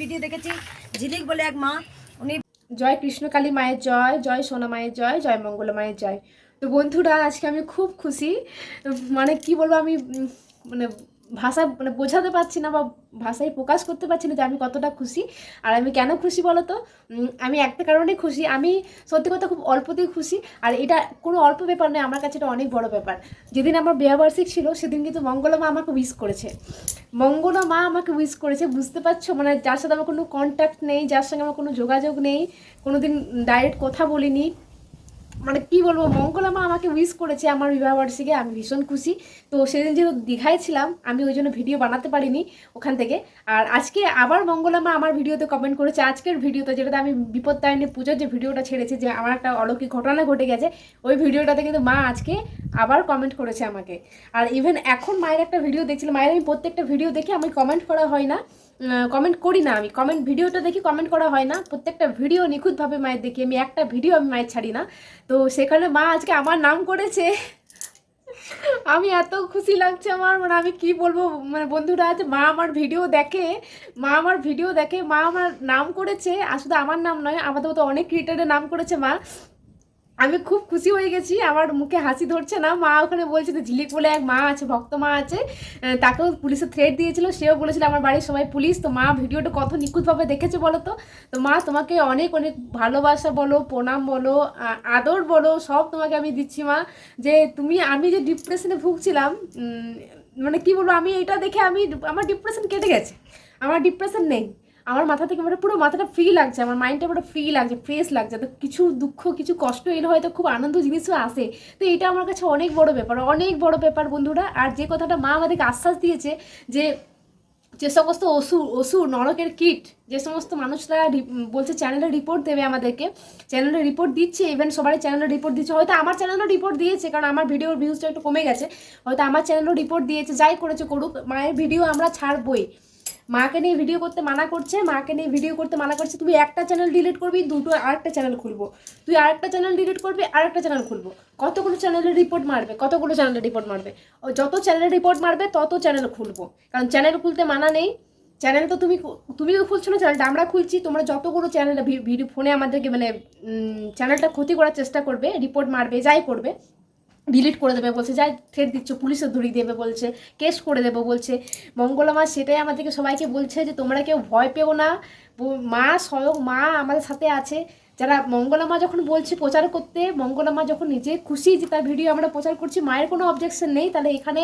Video দেখেছি। ঝিলিক বলে এক মা, উনি জয় কৃষ্ণকালী মায়ের জয় জয় সোনা মায়ের জয় জয় মঙ্গল মায়ের জয়। তো বন্ধুরা, আজকে আমি খুব খুশি। মানে কি বলব আমি মানে ভাষা মানে বোঝাতে পারছি না বা ভাষায় প্রকাশ করতে পারছি না যে আমি কতটা খুশি। আর আমি কেন খুশি বলো তো আমি একটা কারণে খুশি। আমি সত্যি কথা খুব অল্পতেই খুশি। আর এটা কোনো অল্প ব্যাপার নয়, আমার কাছে এটা অনেক বড় ব্যাপার। যেদিন আমার বিয়াবার্ষিক ছিল, সেদিন কিন্তু মঙ্গলা মা আমাকে উইশ করেছে। মঙ্গলা মা আমাকে উইশ করেছে, বুঝতে পারছ? মানে যার সাথে আমার কোনো কন্ট্যাক্ট নেই, যার সঙ্গে আমার কোনো যোগাযোগ নেই কোনো দিন ডাইরেক্ট কথা বলিনি। মানে কি বলব, মঙ্গলা মা আমাকে উইশ করেছে আমার বিবাহবার্ষিকে আমি ভীষণ খুশি। তো সেদিন যেহেতু দীঘায় ছিলাম, আমি ওই জন্য ভিডিও বানাতে পারিনি ওখান থেকে। আর আজকে আবার মঙ্গলা মা আমার ভিডিওতে কমেন্ট করেছে, আজকের ভিডিওতে যেটাতে আমি বিপত্তায়নী পুজোর যে ভিডিওটা ছেড়েছি, যে আমার একটা অলৌকিক ঘটনা ঘটে গেছে, ওই ভিডিওটাতে কিন্তু মা আজকে আবার কমেন্ট করেছে আমাকে। আর ইভেন এখন মায়ের একটা ভিডিও দেখছিলাম, মায়ের আমি প্রত্যেকটা ভিডিও দেখে আমি কমেন্ট করা হয় না। কমেন্ট করি না আমি। কমেন্ট ভিডিওটা দেখি কমেন্ট করা হয় না। প্রত্যেকটা ভিডিও নিখুঁতভাবে মায়ের দেখি। আমি একটা ভিডিও আমি মায়ের ছাড়ি না। তো সেখানে মা আজকে আমার নাম করেছে। আমি এত খুশি লাগছে আমার। মানে আমি কি বলব? মানে বন্ধুরা আছে মা আমার ভিডিও দেখে, মা আমার ভিডিও দেখে মা আমার নাম করেছে। আর শুধু আমার নাম নয়, আমাদের মতো অনেক ক্রিয়েটারের নাম করেছে মা। আমি খুব খুশি হয়ে গেছি, আমার মুখে হাসি ধরছে না। মা ওখানে বলছে যে ঝিলিক বলে এক মা আছে, ভক্ত মা আছে তাকেও পুলিশে থ্রেট দিয়েছিল, সেও বলেছিল, আমার বাড়ির সবাই পুলিশ, তো মা ভিডিওটা কত নিখুঁতভাবে দেখেছে বলো তো তো মা তোমাকে অনেক অনেক ভালোবাসা বলো, প্রণাম বলো আদর বলো, সব তোমাকে আমি দিচ্ছি মা। যে তুমি, আমি যে ডিপ্রেশনে ভুগছিলাম মানে কি বলব, আমি এটা দেখে আমি, আমার ডিপ্রেশন কেটে গেছে। আমার ডিপ্রেশন নেই। আমার মাথা থেকে মানে পুরো মাথাটা ফ্রি লাগছে, আমার মাইন্ডটা পুরো ফ্রি লাগছে ফ্রেশ লাগছে। তো কিছু দুঃখ, কিছু কষ্ট এলে হয়তো খুব আনন্দ জিনিসও আসে। তো এটা আমার কাছে অনেক বড় ব্যাপার, অনেক বড় ব্যাপার বন্ধুরা। আর যে কথাটা মা আমাদেরকে আশ্বাস দিয়েছে যে যে সমস্ত অসুর অসুর, নরকের কিট, যে সমস্ত মানুষরা বলছে চ্যানেলে রিপোর্ট দেবে আমাদেরকে। চ্যানেলে রিপোর্ট দিচ্ছে ইভেন সবারই চ্যানেলে রিপোর্ট দিচ্ছে। হয়তো আমার চ্যানেলও রিপোর্ট দিয়েছে, কারণ আমার ভিডিওর ভিউজটা একটু কমে গেছে। হয়তো আমার চ্যানেলও রিপোর্ট দিয়েছে, যাই করেছে করুক, মায়ের ভিডিও আমরা ছাড়বই। মাকে নিয়ে ভিডিও করতে মানা করছে, মাকে নিয়ে ভিডিও করতে মানা করছে, তুই একটা চ্যানেল ডিলিট করবি, দুটো আরেকটা চ্যানেল খুলবো। তুই আরেকটা চ্যানেল ডিলিট করবি, আরেকটা চ্যানেল খুলবো। কতগুলো চ্যানেলে রিপোর্ট মারবে, কতগুলো চ্যানেলে রিপোর্ট মারবে? যত চ্যানেলে রিপোর্ট মারবে, তত চ্যানেল খুলবো। কারণ চ্যানেল খুলতে মানা নেই। চ্যানেল তো তুমি তুমিও খুলছো না চ্যানেলটা আমরা খুলছি, তোমরা যতগুলো চ্যানেল ভিডিও ফোনে আমাদেরকে মানে চ্যানেলটা ক্ষতি করার চেষ্টা করবে রিপোর্ট মারবে, যাই করবে ডিলিট করে দেবে, বলছে, যাই থ্রেট দিচ্ছ পুলিশে ধরিয়ে দেবে, বলছে, কেস করে দেবো, বলছে। মঙ্গলা মা সেটাই আমাদেরকে সবাইকে বলছে যে, তোমরা কেউ ভয় পেও না মা স্বয়ং মা আমাদের সাথে আছে। যারা মঙ্গলা মা যখন বলছে প্রচার করতে, মঙ্গলা মা যখন নিজে খুশি যে তার ভিডিও আমরা প্রচার করছি, মায়ের কোনো অবজেকশন নেই। তাহলে এখানে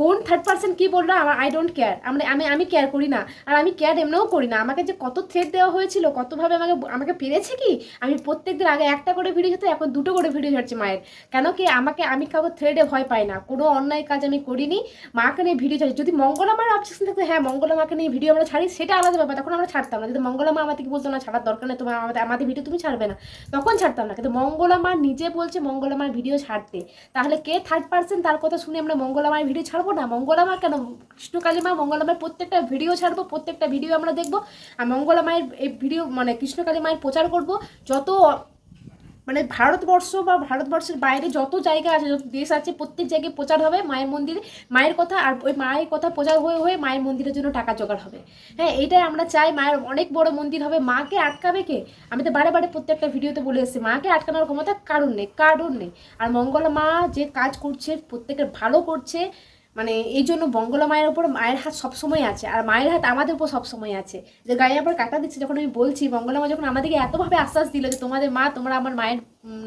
কোন থার্ড পার্সন কী বলল? আমার আই ডোন্ট কেয়ার আমরা, আমি আমি কেয়ার করি না। আর আমি কেয়ার এমনিও করি না। আমাকে যে কত থ্রেট দেওয়া হয়েছিল, কতভাবে আমাকে আমাকে পেরেছে কি? আমি প্রত্যেকদিন আগে একটা করে ভিডিও ছাড়তে এখন দুটো করে ভিডিও ছাড়ছি মায়ের। কেন কি আমাকে, আমি কাউকে থ্রেডে ভয় পাই না। কোনো অন্যায় কাজ আমি করিনি। মাকে নিয়ে ভিডিও ছাড়ি যদি মঙ্গলা মার অবজেকশন থাকতো হ্যাঁ মঙ্গলা মাকে নিয়ে ভিডিও আমরা ছাড়ি, সেটা আলাদা ব্যাপার। তখন আমরা ছাড়তাম না। যদি মঙ্গলা মা আমাদেরকে বলতো না, ছাড়ার দরকার নেই, তোমার আমাদের আমাদের ভিডিও তুমি ছাড়বে না। তখন ছাড়তাম না। কিন্তু মঙ্গলা মা নিজে বলছে মঙ্গলা মার ভিডিও ছাড়তে। তাহলে কে থার্ড পার্সন তার কথা শুনে আমরা মঙ্গলা মায়ের ভিডিও ছাড়বো না? মঙ্গলা মা কেন? কৃষ্ণকালী মা মঙ্গলা মায়ের প্রত্যেকটা ভিডিও ছাড়বো, প্রত্যেকটা ভিডিও আমরা দেখব। আর মঙ্গলা মায়ের এই ভিডিও মানে কৃষ্ণকালী মায়ের প্রচার করব। যত মানে ভারতবর্ষ বা ভারতবর্ষের বাইরে যত জায়গা আছে, যত দেশ আছে, প্রত্যেক জায়গায় প্রচার হবে মায়ের মন্দিরে, মায়ের কথা আর ওই মায়ের কথা প্রচার হয়ে হয়ে মায়ের মন্দিরের জন্য টাকা জোগাড় হবে। হ্যাঁ এইটাই আমরা চাই, মায়ের অনেক বড় মন্দির হবে। মাকে আটকাবে কে? আমি তো বারে বারে প্রত্যেকটা ভিডিওতে বলে এসেছি, মাকে আটকানোর ক্ষমতা কারণ নেই কারণ নেই। আর মঙ্গলা মা যে কাজ করছে, প্রত্যেকের ভালো করছে মানে এই জন্য বঙ্গলা মায়ের ওপর মায়ের হাত সবসময় আছে, আর মায়ের হাত আমাদের উপর সবসময় আছে। যে গায়ে আবার কাটা দিচ্ছে, যখন আমি বলছি, বঙ্গলা মা যখন আমাদেরকে এতভাবে আশ্বাস দিল যে তোমাদের মা, তোমরা আমার মায়ের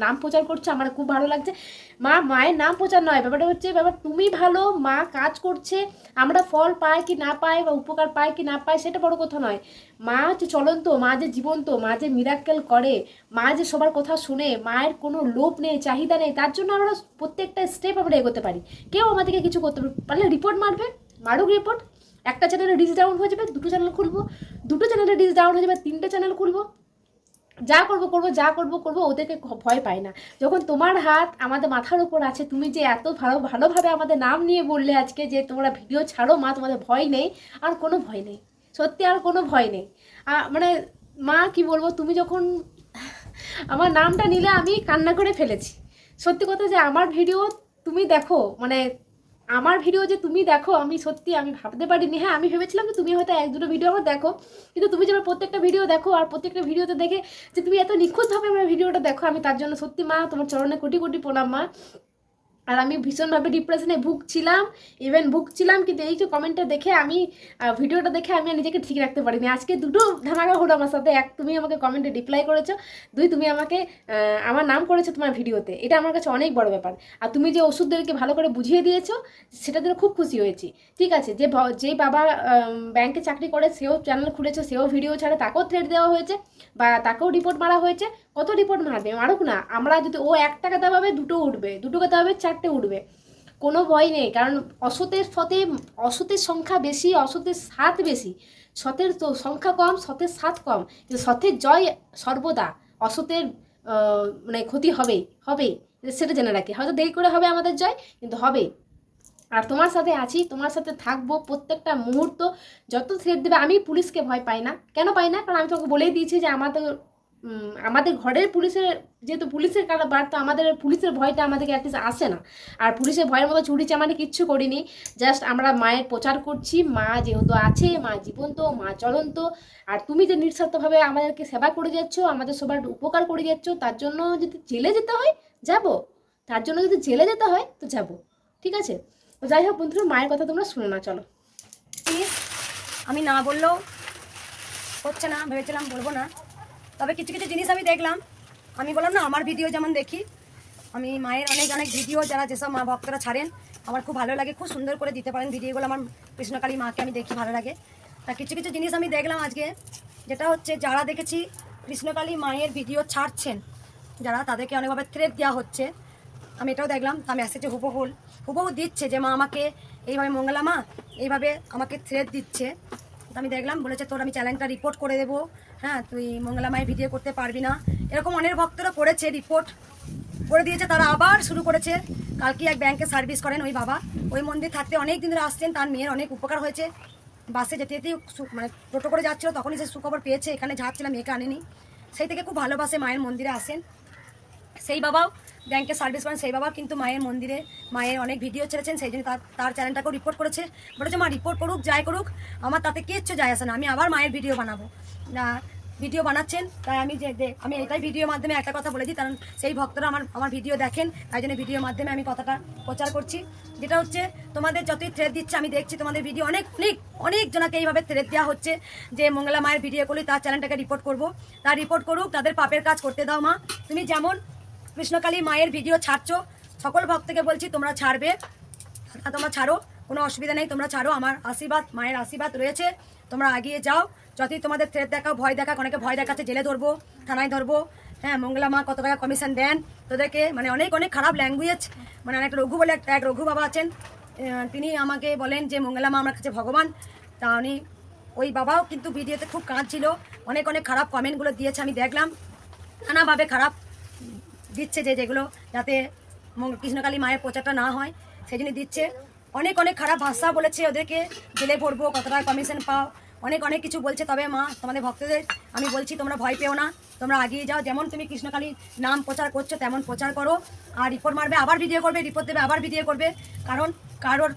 নাম প্রচার করছ, আমার খুব ভালো লাগছে মা, মায়ের নাম প্রচার নয়, ব্যাপারটা হচ্ছে ব্যাপার, তুমি ভালো, মা কাজ করছে, আমরা ফল পাই কি না পাই বা উপকার পাই কি না পাই সেটা বড় কথা নয়। মা হচ্ছে চলন্ত, মা যে জীবন্ত, মা যে মিরাক্কেল করে, মা যে সবার কথা শুনে, মায়ের কোনো লোভ নেই, চাহিদা নেই, তার জন্য আমরা প্রত্যেকটা স্টেপ আমরা এগোতে পারি। কেউ আমাদেরকে কিছু করতে পারে- পারলে রিপোর্ট মারবে, মারুক রিপোর্ট একটা চ্যানেলে রিচ ডাউন হয়ে যাবে, দুটো চ্যানেল খুলবো, দুটো চ্যানেলে রিচ ডাউন হয়ে যাবে, তিনটে চ্যানেল খুলবো যা করব করব, যা করব করব ওদেরকে ভয় পায় না। যখন তোমার হাত আমাদের মাথার উপর আছে, তুমি যে এত ভালো, ভালোভাবে আমাদের নাম নিয়ে বললে আজকে যে তোমরা ভিডিও ছাড়ো, মা তোমাদের ভয় নেই, আর কোনো ভয় নেই। সত্যি আর কোনো ভয় নেই। মানে মা কি বলব, তুমি যখন আমার নামটা নিলে আমি কান্না করে ফেলেছি। সত্যি কথা যে আমার ভিডিও তুমি দেখো মানে আমার ভিডিও যে তুমি দেখো, আমি সত্যি আমি ভাবতে পারিনি। হ্যাঁ আমি ভেবেছিলাম যে তুমি হয়তো এক দুটো ভিডিও আমার দেখো, কিন্তু তুমি যেমন প্রত্যেকটা ভিডিও দেখো আর প্রত্যেকটা ভিডিওতে দেখে যে তুমি এত নিখুঁতভাবে আমার ভিডিওটা দেখো, আমি তার জন্য সত্যি মা, তোমার চরণে কোটি কোটি প্রণাম মা। আর আমি ভীষণভাবে ডিপ্রেশনে ভুগছিলাম ইভেন ভুগছিলাম, কিন্তু এই যে কমেন্টটা দেখে আমি ভিডিওটা দেখে আমি নিজেকে ঠিক রাখতে পারিনি। আজকে দুটো ধামাকা হলো আমার সাথে। এক, তুমি আমাকে কমেন্টে রিপ্লাই করেছ। দুই, তুমি আমাকে আমার নাম করেছ তোমার ভিডিওতে এটা আমার কাছে অনেক বড় ব্যাপার। আর তুমি যে ওষুধদেরকে ভালো করে বুঝিয়ে দিয়েছ, সেটা দিয়ে খুব খুশি হয়েছি। ঠিক আছে, যে ভ- যে বাবা ব্যাংকে চাকরি করে, সেও চ্যানেল খুলেছে, সেও ভিডিও ছাড়ে, তাকেও থ্রেড দেওয়া হয়েছে, বা তাকেও রিপোর্ট মারা হয়েছে। কত রিপোর্ট মারবে? মারুক না। আমরা যদি ও এক টাকা দেওয়াবে দুটো উঠবে। দুটো দেওয়াবে চারটে উঠবে। কোনো ভয় নেই কারণ অসতের ফতে অসতের সংখ্যা বেশি অসতের সাত বেশি। সতের তো সংখ্যা কম সতের সাত কম। কিন্তু সতের জয় সর্বদা। অসতের মানে ক্ষতি হবেই হবেই সেটা জেনে রাখি। হয়তো দেরি করে হবে আমাদের জয় কিন্তু হবেই আর তোমার সাথে আছি তোমার সাথে থাকব প্রত্যেকটা মুহূর্ত। যত থ্রেড দেবে আমি পুলিশকে ভয় পাই না। কেন পাই না? কারণ আমি তোমাকে বলেই দিয়েছি যে আমাদের উম, আমাদের ঘরের পুলিশের, যেহেতু পুলিশের কারবার তো আমাদের পুলিশের ভয়টা আমাদেরকে অ্যাটলিস্ট আসে না। আর পুলিশের ভয়ের মতো চুরি চামারি কিচ্ছু করিনি। জাস্ট আমরা মায়ের প্রচার করছি, মা যেহেতু আছে, মা জীবন্ত, মা চলন্ত আর তুমি যে নিঃস্বার্থভাবে আমাদেরকে সেবা করে যাচ্ছ, আমাদের সবার উপকার করে যাচ্ছ, তার জন্য যদি জেলে যেতে হয়, যাব। তার জন্য যদি জেলে যেতে হয়, তো যাব। ঠিক আছে? তো যাই হোক বন্ধুরা, মায়ের কথা তোমরা শুনে না, চলো। আমি না বললেও হচ্ছে না, ভেবেছিলাম বলব না। তবে কিছু কিছু জিনিস আমি দেখলাম। আমি বললাম, না, আমার ভিডিও যেমন দেখি, আমি মায়ের অনেক অনেক ভিডিও যারা যেসব মা ভক্তরা ছাড়েন, আমার খুব ভালো লাগে, খুব সুন্দর করে দিতে পারেন ভিডিওগুলো আমার কৃষ্ণকালী মাকে আমি দেখি ভালো লাগে। তা কিছু কিছু জিনিস আমি দেখলাম আজকে, যেটা হচ্ছে যারা দেখেছি কৃষ্ণকালী মায়ের ভিডিও ছাড়ছেন, যারা তাদেরকে অনেকভাবে থ্রেট দেওয়া হচ্ছে, আমি এটাও দেখলাম, তা মেসেজে হুবহুল হুবহু দিচ্ছে যে, মা, আমাকে এইভাবে মঙ্গলা মা, এইভাবে আমাকে থ্রেট দিচ্ছে। আমি দেখলাম, বলেছে তোর আমি চ্যানেলটা রিপোর্ট করে দেবো। হ্যাঁ তুই মঙ্গলা মায়ের ভিডিও করতে পারবি না। এরকম অনেক ভক্তরা করেছে রিপোর্ট করে দিয়েছে, তারা আবার শুরু করেছে। কালকে এক ব্যাংকে সার্ভিস করেন ওই বাবা। ওই মন্দির থাকতে অনেক দিন ধরে আসছেন, তার মেয়ের অনেক উপকার হয়েছে। বাসে যেতে যেতেই মানে টোটো করে যাচ্ছিল, তখনই সে সুখবর পেয়েছে। এখানে যাচ্ছিল, মেয়েকে আনেনি। সেই থেকে খুব ভালোবাসে মায়ের মন্দিরে আসেন। সেই বাবাও ব্যাংকে সার্ভিস করেন, সেই বাবা কিন্তু মায়ের মন্দিরে মায়ের অনেক ভিডিও ছেড়েছেন, সেই জন্য তার তার চ্যানেলটাকেও রিপোর্ট করেছে। বলেছে, মা রিপোর্ট করুক, যাই করুক, আমার তাতে কিচ্ছু যায় আসে না, আমি আবার মায়ের ভিডিও বানাবো। না ভিডিও বানাচ্ছেন, তাই আমি যে আমি এটাই ভিডিওর মাধ্যমে একটা কথা বলেছি কারণ সেই ভক্তরা আমার আমার ভিডিও দেখেন, তাই জন্য ভিডিওর মাধ্যমে আমি কথাটা প্রচার করছি। যেটা হচ্ছে, তোমাদের যতই থ্রেড দিচ্ছে, আমি দেখছি তোমাদের ভিডিও অনেক অনেক অনেক জনাকে এইভাবে থ্রেড দেওয়া হচ্ছে, যে মঙ্গলা মায়ের ভিডিও করলে তার চ্যানেলটাকে রিপোর্ট করব। তার রিপোর্ট করুক, তাদের পাপের কাজ করতে দাও মা। তুমি যেমন কৃষ্ণকালী মায়ের ভিডিও ছাড়ছো, সকল ভক্তকে বলছি তোমরা ছাড়বে। তোমরা ছাড়ো, কোনো অসুবিধা নেই, তোমরা ছাড়ো, আমার আশীর্বাদ, মায়ের আশীর্বাদ রয়েছে, তোমরা এগিয়ে যাও। যতই তোমাদের থ্রেট দেখাও, ভয় দেখাক, অনেকে ভয় দেখাচ্ছে, জেলে ধরবো, থানায় ধরবো হ্যাঁ মঙ্গলা মা কত টাকা কমিশন দেন? তোদেরকে মানে অনেক অনেক খারাপ ল্যাঙ্গুয়েজ মানে অনেক রঘু বলে এক রঘু বাবা আছেন তিনি আমাকে বলেন যে, মঙ্গলা মা আমার কাছে ভগবান। তা উনি, ওই বাবাও কিন্তু ভিডিওতে খুব কাঁদছিল, অনেক অনেক খারাপ কমেন্টগুলো দিয়েছে, আমি দেখলাম। নানাভাবে খারাপ। দিচ্ছে যে যেগুলো যাতে কৃষ্ণকালী মায়ের প্রচারটা না হয় সেই জন্য দিচ্ছে। অনেক অনেক খারাপ ভাষা বলেছে ওদেরকে, জেলে ভরবো কত টাকা কমিশন পাও। অনেক অনেক কিছু বলছে তবে মা, তোমাদের ভক্তদের আমি বলছি, তোমরা ভয় পেও না, তোমরা এগিয়ে যাও। যেমন তুমি কৃষ্ণকালীর নাম প্রচার করছ, তেমন প্রচার করো। আর রিপোর্ট মারবে, আবার ভিডিও করবে রিপোর্ট দেবে, আবার ভিডিও করবে। কারণ কারোর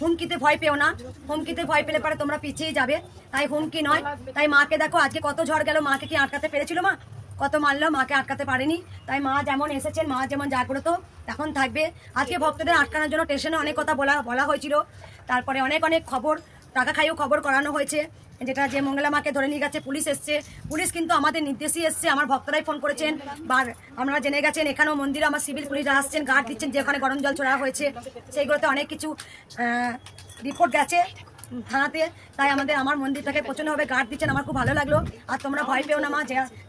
হুমকিতে ভয় পেও না। হুমকিতে ভয় পেলে পরে তোমরা পিছিয়ে যাবে। তাই হুমকি নয়। তাই মাকে দেখো, আজকে কত ঝড় গেল, মাকে কি আটকাতে পেরেছিল মা? কত মারলো, মাকে আটকাতে পারেনি। তাই মা যেমন এসেছেন, মা যেমন জাগ্রত, তখন থাকবে। আজকে ভক্তদের আটকানোর জন্য স্টেশনে অনেক কথা বলা বলা হয়েছিল। তারপরে অনেক অনেক খবর, টাকা খাইয়েও খবর করানো হয়েছে। যেটা যে মঙ্গলা মাকে ধরে নিয়ে গেছে, পুলিশ এসছে। পুলিশ কিন্তু আমাদের নির্দেশই এসছে, আমার ভক্তরাই ফোন করেছেন। বা আমরা জেনে গেছেন, এখানেও মন্দিরে আমার সিভিল পুলিশরা আসছেন গার্ড দিচ্ছেন, যে ওখানে গরম জল ছড়া হয়েছে, সেইগুলোতে অনেক কিছু রিপোর্ট গেছে। থানাতে। তাই আমাদের, আমার মন্দিরটাকে প্রচণ্ডভাবে গার্ড দিচ্ছেন, আমার খুব ভালো লাগল। আর তোমরা ভয় পেও না মা,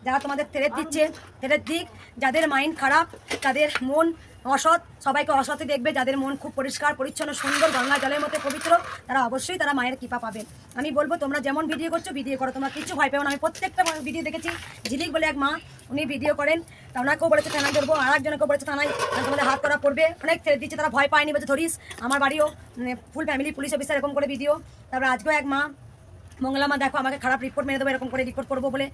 যারা তোমাদের তেরের দিচ্ছে তেরের দিক, যাদের মাইন্ড খারাপ, তাদের মন অসৎ, সবাইকে অসৎই দেখবে, যাদের মন খুব পরিষ্কার, পরিচ্ছন্ন, সুন্দর, গঙ্গা জলের মধ্যে পবিত্র, তারা অবশ্যই তারা মায়ের কৃপা পাবে। আমি বলব, তোমরা যেমন ভিডিও করছ ভিডিও করো। তোমরা কিছু ভয় পেও না। আমি প্রত্যেকটা ভিডিও দেখেছি। ঝিলিক বলে এক মা, উনি ভিডিও করেন। তা ওনাকেও বলেছে থানায় ধরবো, আর একজনকেও বলেছে থানায়। তোমাদের হাত করা পড়বে। অনেক ছেড়ে দিচ্ছে, তারা ভয় পায়নি বলছে, ধরিস, আমার বাড়িও ফুল ফ্যামিলি পুলিশ অফিসার এরকম করে ভিডিও তারপর আজকেও এক মা, মঙ্গলা মা, দেখো, আমাকে খারাপ রিপোর্ট মেরে দেবো, এরকম করে রিপোর্ট করব বলে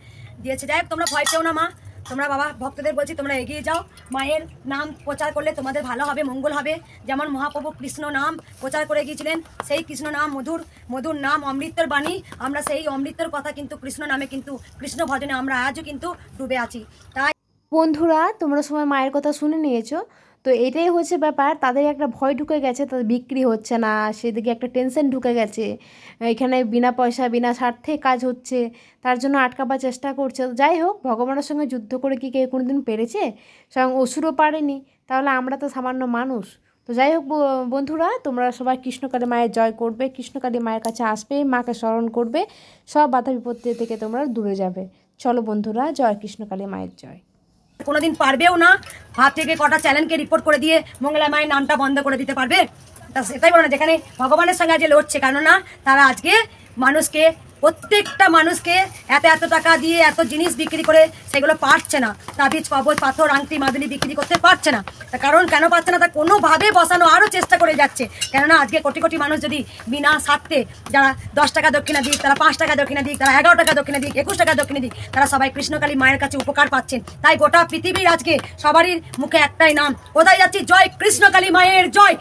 দিয়েছে। যাই তোমরা ভয় পেও না মা। তোমরা বাবা, ভক্তদের বলছি, তোমরা এগিয়ে যাও। মায়ের নাম প্রচার করলে তোমাদের ভালো হবে, মঙ্গল হবে। যেমন মহাপ্রভু কৃষ্ণ নাম প্রচার করে গিয়েছিলেন, সেই কৃষ্ণ নাম মধুর মধুর নাম অমৃতের বাণী। আমরা সেই অমৃতের কথা কিন্তু কৃষ্ণ নামে কিন্তু, কৃষ্ণ ভজনে আমরা আজও কিন্তু ডুবে আছি। তাই বন্ধুরা, তোমরা সময় মায়ের কথা শুনে নিয়েছো। তো এটাই হচ্ছে ব্যাপার, তাদের একটা ভয় ঢুকে গেছে, তাদের বিক্রি হচ্ছে না, সেদিকে একটা টেনশন ঢুকে গেছে। এখানে বিনা পয়সা, বিনা স্বার্থে কাজ হচ্ছে, তার জন্য আটকাবার চেষ্টা করছে। যাই হোক, ভগবানের সঙ্গে যুদ্ধ করে কি কেউ কোনোদিন পেরেছে? স্বয়ং অসুরও পারেনি, তাহলে আমরা তো সামান্য মানুষ। তো যাই হোক বন্ধুরা, তোমরা সবাই কৃষ্ণকালী মায়ের জয় করবে, কৃষ্ণকালী মায়ের কাছে আসবে, মাকে স্মরণ করবে, সব বাধা বিপত্তি থেকে তোমরা দূরে যাবে। চলো বন্ধুরা, জয় কৃষ্ণকালী মায়ের জয়। কোনোদিন পারবেও না। হাত থেকে কটা চ্যানেলকে রিপোর্ট করে দিয়ে মঙ্গলা মায়ের নামটা বন্ধ করে দিতে পারবে। তা সেটাই বলো না যেখানে ভগবানের সঙ্গে আজকে লড়ছে। কেননা তারা আজকে মানুষকে প্রত্যেকটা মানুষকে এত এত টাকা দিয়ে এত জিনিস বিক্রি করে সেগুলো পারছে না। তাবিজ, কবজ, পাথর, আংটি, মাদুলি বিক্রি করতে পারছে না। তা কারণ কেন পারছে না? তা কোনোভাবে বসানো আরও চেষ্টা করে যাচ্ছে। কেননা আজকে কোটি কোটি মানুষ যদি বিনা স্বার্থে যারা দশ টাকা দক্ষিণা দিক, তারা পাঁচ টাকা দক্ষিণা দিক, তারা এগারো টাকা দক্ষিণা দিক, একুশ টাকা দক্ষিণা দিক, তারা সবাই কৃষ্ণকালী মায়ের কাছে উপকার পাচ্ছেন। তাই গোটা পৃথিবীর আজকে সবারই মুখে একটাই নাম। কোথায় যাচ্ছি? জয় কৃষ্ণকালী মায়ের জয়।